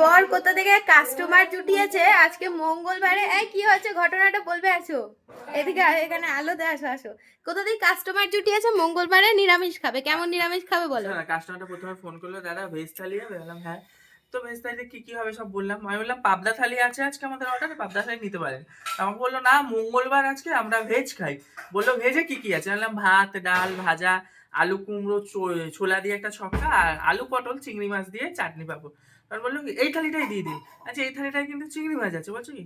পর কোথা থেকে কাস্টমার জুটিয়েছে? আজকে মঙ্গলবারে, এই কি হচ্ছে ঘটনাটা বলবে আসো এদিকে এখানে আলো দে আসো আসো। কোথা থেকে কাস্টমার জুটিয়েছে? মঙ্গলবারে নিরামিষ খাবে। কেমন নিরামিষ খাবে বলো? কাস্টমারটা প্রথমে ফোন করল, দাদা ভেজ থালি হবে? বললাম হ্যাঁ। তো ভেজ থালিতে কি কি হবে সব বললাম। আমি বললাম, পাবদা থালি আছে আজকে আমাদের অর্ডার পাবদা থালি নিতে পারেন। আমাকে বলল, না, মঙ্গলবার আজকে আমরা ভেজ খাই। বলল ভেজে কি কি আছে? বললাম, ভাত, ডাল, ভাজা, আলু কুমড়ো ছোলা দিয়ে একটা ছক্কা, আর আলু পটল, চিংড়ি মাছ দিয়ে চাটনি পাবো। তখন বললাম কি, এই থালিটাই দিয়ে দিন। আচ্ছা এই থালিটাই কিন্তু চিংড়ি মাছ আছে, বলছো কি?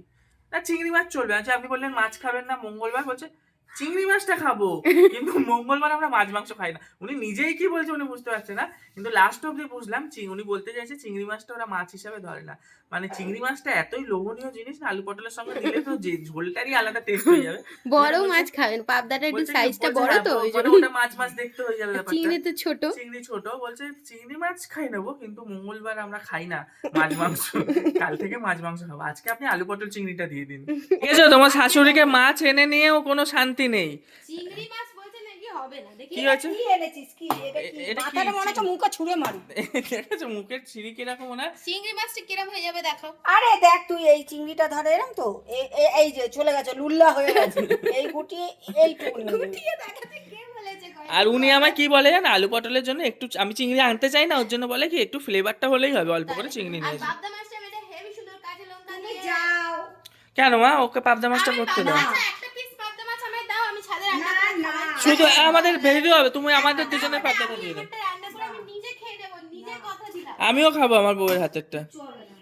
না, চিংড়ি মাছ চলবে। আচ্ছা আপনি বললেন মাছ খাবেন না, মঙ্গলবার, বলছে চিংড়ি মাছটা খাব। কিন্তু মঙ্গলবার আমরা মাছ মাংস খাই না। উনি নিজেই কি বলছে উনি বুঝতে পারছে না। কিন্তু লাস্ট অব্দি বুঝলাম উনি বলতে চাইছে চিংড়ি মাছটা ওরা মাছ হিসাবে ধরে না। মানে চিংড়ি মাছটা এতই লোভনীয় জিনিস না আলু পটলের সঙ্গে দিলে তো যে ঝোলটারই আলাদা টেস্ট হয়ে যাবে। বড় মাছ খাবেন পাবদাটা একটু সাইজটা বড় হ্যাঁ, তো ওই জন্য। ওটা মাছ মাছ দেখতে হয়ে যাবে চিংড়ি তো ছোট। চিংড়ি ছোট বলছে চিংড়ি মাছ খাই নেব কিন্তু মঙ্গলবার আমরা খাই না মাছ মাংস। কাল থেকে মাছ মাংস খাব। আজকে আপনি আলু পটল চিংড়িটা দিয়ে দিন। ঠিক আছে তোমার শাশুড়িকে মাছ এনে নিয়েও কোনো শান্তি নেই। চিংড়ি মাছ বলছে নাকি হবে না? দেখি কি হয়েছে? কি এনেছিস? কি এটা এ- কি এটা কি? মাথাটা মনে হচ্ছে মুখে ছুঁড়ে মারি। দেখেছ? মুখের ছিঁড়ি কীরকম মনে চিংড়ি মাছটা কিরম হয়ে যাবে দেখো। আরে দেখ তুই এই চিংড়িটা ধরে এরম তো? এ- এ- এই যে চলে গেছে লুল্লা হয়ে গেছে। এই গুটি এইটুকু গুটিয়ে দেখাতে কে বলেছে আর উনি আমায় কি বলে জানো? আলু পটলের জন্য একটু আমি চিংড়ি আনতে চাই না ওর জন্য বলে কি একটু ফ্লেভারটা হলেই হবে অল্প করে চিংড়ি নিয়ে কেন মা? ওকে পাবদা মাছটা করতে দাও মাছ, একটা পিস পাবদা মাছ আমায় দাও আমি ছাদে রান্না করে শুধু আমাদের ভেজে হবে তুমি আমাদের দাও আমারটা রান্না করে আমি নিজে খেয়ে নেব নিজে কথা দিলাম। আমিও খাব আমার বউয়ের হাতেরটা।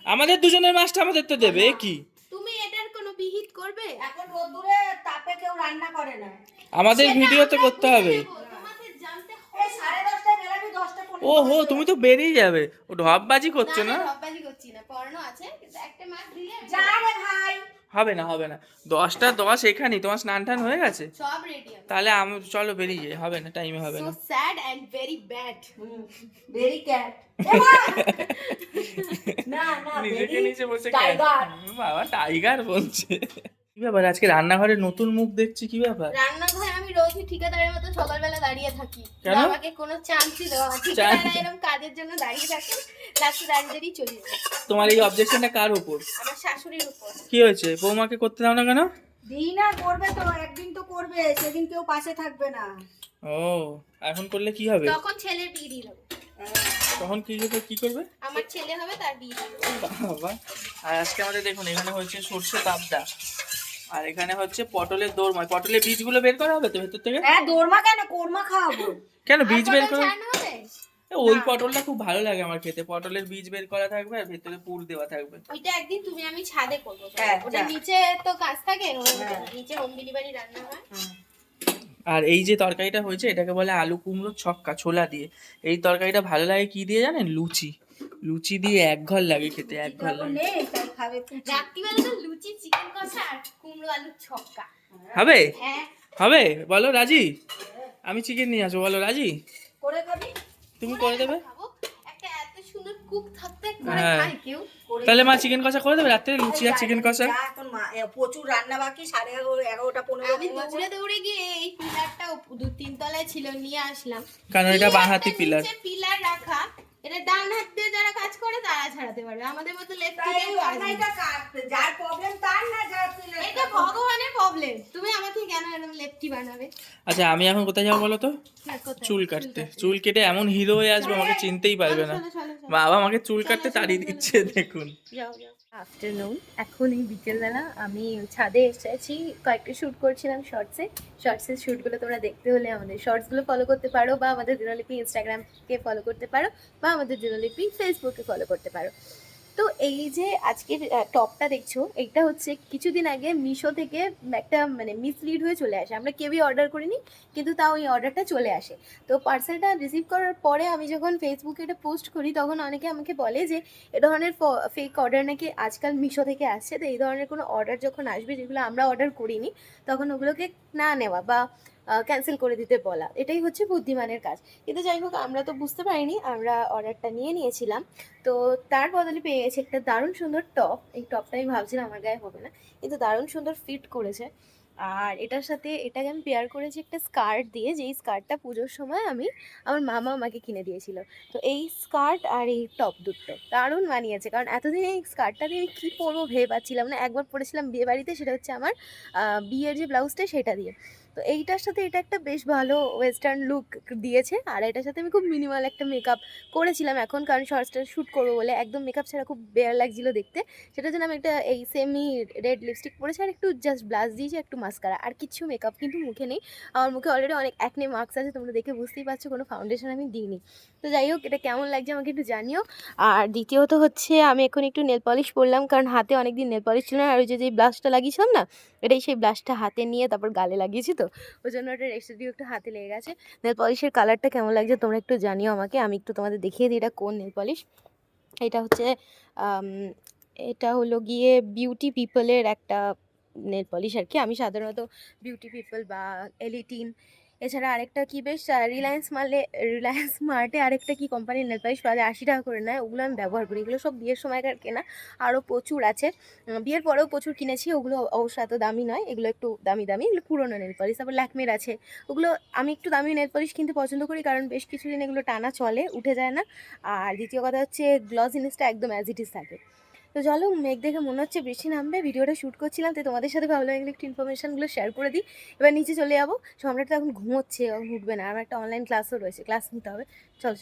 আমাদের দুজনের মাছটা আমাদের তো দেবে কি? তুমি এটার কোনো বিহিত করবে? এখন রোদ্দুরে তাপে কেউ রান্না করে না। আমাদের ভিডিও তো করতে হবে। ও হো তুমি তো বেরিয়ে যাবে। ও ঢপবাজি করছ না রব্বাজি করছি না পড়ানো আছে। কিন্তু একটা মাছ দিলে যা রে ভাই। হবে না হবে না। দশটা দশ এখানেই তোমার স্নান টান হয়ে গেছে? সব রেডি তাহলে আমি চলো বেরিয়ে যাই হবে না টাইমে হবে না। Sad and very bad very cat না না নিজেকে নিচে বলছে। বাবা টাইগার বলছে। কি ব্যাপার আজকে রান্নাঘরে নতুন মুখ দেখছি কি ব্যাপার? রান্নাঘরে আমি রোজই ঠিকাদারের মতো সকালবেলা দাঁড়িয়ে থাকি। আমাকে কোনো চান্সই দেওয়া হয় ঠিকাদাররা এরকম কাজের জন্য দাঁড়িয়ে থাকে লাস্টে দাঁড়িয়ে দাঁড়িয়ে চলে যাবে তোমার এই অবজেকশনটা কার উপর? আমার শাশুড়ির উপর। কি হয়েছে? বৌমাকে করতে দাও না কেন? দিনা করবে তো একদিন তো করবে সেদিন কেউ পাশে থাকবে না। ও এখন করলে কি হবে? তখন ছেলের বিয়ে দিয়ে দেবো। তখন কি হবে কি করবে? আমার ছেলে হবে তার বিয়ে বাবা। আর আজকে আমাদের দেখুন এখানে হচ্ছে সর্ষে পাবদা। আর এখানে হচ্ছে পটলের দোরমা পটলের বীজগুলো বের করা হবে তো ভেতর থেকে? হ্যাঁ দোরমা কেন? কোরমা খাওয়াবো কেন বীজ বের করা? হবে ওই পটলটা খুব ভালো লাগে আমার খেতে। পটলের বীজ বের করা থাকবে আর ভেতরে পুর দেওয়া থাকবে। ওইটা একদিন তুমি আমি ছাদে করব। হ্যাঁ, ওটা নিচে তো কাজ থাকে হ্যাঁ। নিচে হোম ডেলিভারি রান্না হয়। আর এই যে তরকারিটা হয়েছে এটাকে বলে আলু কুমড়ো ছক্কা ছোলা দিয়ে। এই তরকারিটা ভালো লাগে কি দিয়ে জানেন? লুচি। লুচি দিয়ে এক ঘর লাগে খেতে এক ঘর লাগে। রাত্রিবেলা তো লুচি চিকেন কষা আর কুমড়ো আলুর ছক্কা। হবে? হ্যাঁ। হবে? বলো রাজি? আমি চিকেন নিয়ে আসব বলো রাজি? করে খাবি? তুমি করে দেবে? একটা এত সুন্দর কুক থাকতে করে হ্যাঁ। তাহলে মা চিকেন কষা করে দেবে? রাত্রে লুচি আর চিকেন কষা? এখন মা- প্রচুর রান্না বাকি সাড়ে এগারো এগারোটা পনেরো আমি। দৌড়ে দৌড়ে গিয়ে এই পিলারটা দু তিন তলায় ছিল নিয়ে আসলাম। কারণ এটা পিলারটা বাঁহাতি পিলার পিলার রাখা। এটা ডান হাত দিয়ে যারা কাজ করে তারা ছাড়াতে পারবে। আমাদের মতো লেফট অন্যায়টা কার? যার প্রবলেম তার না যার এটা ভগবানের প্রবলেম তুমি আমাকে কেন এরকম লেফটি বানাবে? আচ্ছা আমি এখন কোথায় যাব বলো তো? চুল কাটতে। চুল কেটে এমন হিরো হয়ে আসবে আমাকে চিনতেই পারবে না। বাবা আমাকে চুল কাটতে তাড়িয়ে দিচ্ছে দেখুন। যাও যাও। আফটারনুন এখন এই বিকেলবেলা আমি ছাদে এসেছি কয়েকটা শ্যুট করছিলাম শর্টসে শর্টসের শ্যুটগুলো তোমরা দেখতে হলে আমাদের শর্টসগুলো ফলো করতে পারো বা আমাদের দিনলিপি ইনস্টাগ্রামকে ফলো করতে পারো বা আমাদের দিনলিপি ফেসবুকে ফলো করতে পারো। তো এই যে আজকের টপটা দেখছ এইটা হচ্ছে কিছুদিন আগে মিশো থেকে একটা মানে মিসলিড হয়ে চলে আসে। আমরা কেউই অর্ডার করিনি, কিন্তু তাও এই অর্ডারটা চলে আসে। তো পার্সেলটা রিসিভ করার পরে আমি যখন ফেসবুকে এটা পোস্ট করি, তখন অনেকে আমাকে বলে যে, এ ধরনের ফেক অর্ডার নাকি আজকাল মিশো থেকে আসছে। তো এই ধরনের কোনো অর্ডার যখন আসবে, যেগুলো আমরা অর্ডার করিনি, তখন ওগুলোকে না নেওয়া বা ক্যান্সেল করে দিতে বলা। এটাই হচ্ছে বুদ্ধিমানের কাজ। কিন্তু যাই হোক, আমরা তো বুঝতে পারিনি, আমরা অর্ডারটা নিয়ে নিয়েছিলাম। তো তার বদলে পেয়ে গেছি একটা দারুণ সুন্দর টপ এই টপটা আমি ভাবছিলাম আমার গায়ে হবে না, কিন্তু দারুণ সুন্দর ফিট করেছে। আর এটার সাথে, এটাকে আমি পেয়ার করেছি একটা স্কার্ট দিয়ে, যেই স্কার্টটা পুজোর সময় আমি আমার মামা আমাকে কিনে দিয়েছিল। তো এই স্কার্ট আর এই টপ দুটো দারুণ মানিয়েছে। কারণ এতদিন এই স্কার্টটা দিয়ে আমি কী পরবো ভেবে পাচ্ছিলাম না। একবার পরেছিলাম বিয়ে বাড়িতে, সেটা হচ্ছে আমার বিয়ের যে ব্লাউজটা সেটা দিয়ে। তো এইটার সাথে এটা একটা বেশ ভালো ওয়েস্টার্ন লুক দিয়েছে। আর এটার সাথে আমি খুব মিনিমাল একটা মেকআপ করেছিলাম। এখন কারণ শর্টসটা শ্যুট করব বলে একদম মেকআপ ছাড়া খুব বেয়ার লাগছিল দেখতে। সেটার জন্য আমি একটা এই সেমি রেড লিপস্টিক পরেছি আর একটু জাস্ট ব্লাশ দিয়েছি, একটু মাস্কারা আর কিছু মেকআপ কিন্তু মুখে নেই। আমার মুখে অলরেডি অনেক অ্যাকনে মার্কস আছে, তোমরা দেখে বুঝতেই পারছ, কোনো ফাউন্ডেশন আমি দিইনি। তো যাই হোক, এটা কেমন লাগছে আমাকে একটু জানিও। আর দ্বিতীয়ত হচ্ছে, আমি এখন একটু নেল পলিশ পরলাম, কারণ হাতে অনেক দিন নেল পলিশ ছিল না। আর ওই যে যে ব্লাশটা লাগিয়েছিলাম না, এটাই সেই ব্লাশটা হাতে নিয়ে তারপর গালে লাগিয়েছি। তো? ওই জন্য ওটা রেসিডিও একটু হাতে লেগে গেছে। নেল পলিশের কালারটা কেমন লাগছে তোমরা একটু জানিও আমাকে। আমি একটু তোমাদের দেখিয়ে দিই এটা কোন নেল পলিশ এটা হচ্ছে এটা হলো গিয়ে বিউটি পিপলের একটা নেল পলিশ আর কি। আমি সাধারণত বিউটি পিপল বা এলিটিন এছাড়া আরেকটা কি বেশ রিলায়েন্স মালে রিলায়েন্স মার্টে আরেকটা কি কোম্পানির নেল পলিশ পাওয়া যায় আশি টাকা করে নেয়, ওগুলো আমি ব্যবহার করি। এগুলো সব বিয়ের সময়কার কেনা, আরও প্রচুর আছে। বিয়ের পরেও প্রচুর কিনেছি, ওগুলো অবশ্য এত দামি নয়, এগুলো একটু দামি দামি, এগুলো পুরোনো নেল পলিশ তারপর ল্যাকমের আছে। ওগুলো আমি একটু দামি নেল পলিশ কিনতে পছন্দ করি, কারণ বেশ কিছুদিন এগুলো টানা চলে, উঠে যায় না। আর দ্বিতীয় কথা হচ্ছে গ্লস জিনিসটা একদম অ্যাজ ইট থাকে। তো চলো মেঘ দেখে মনে হচ্ছে বেশি নামবে। ভিডিওটা শ্যুট করছিলাম তো তোমাদের সাথে ভালো লাগলে একটু ইনফরমেশানগুলো শেয়ার করে দিই। এবার নিচে চলে যাব। সম্রাট তো এখন ঘুমোচ্ছে এবং উঠবে না। আমার একটা অনলাইন ক্লাসও রয়েছে ক্লাস নিতে হবে। চল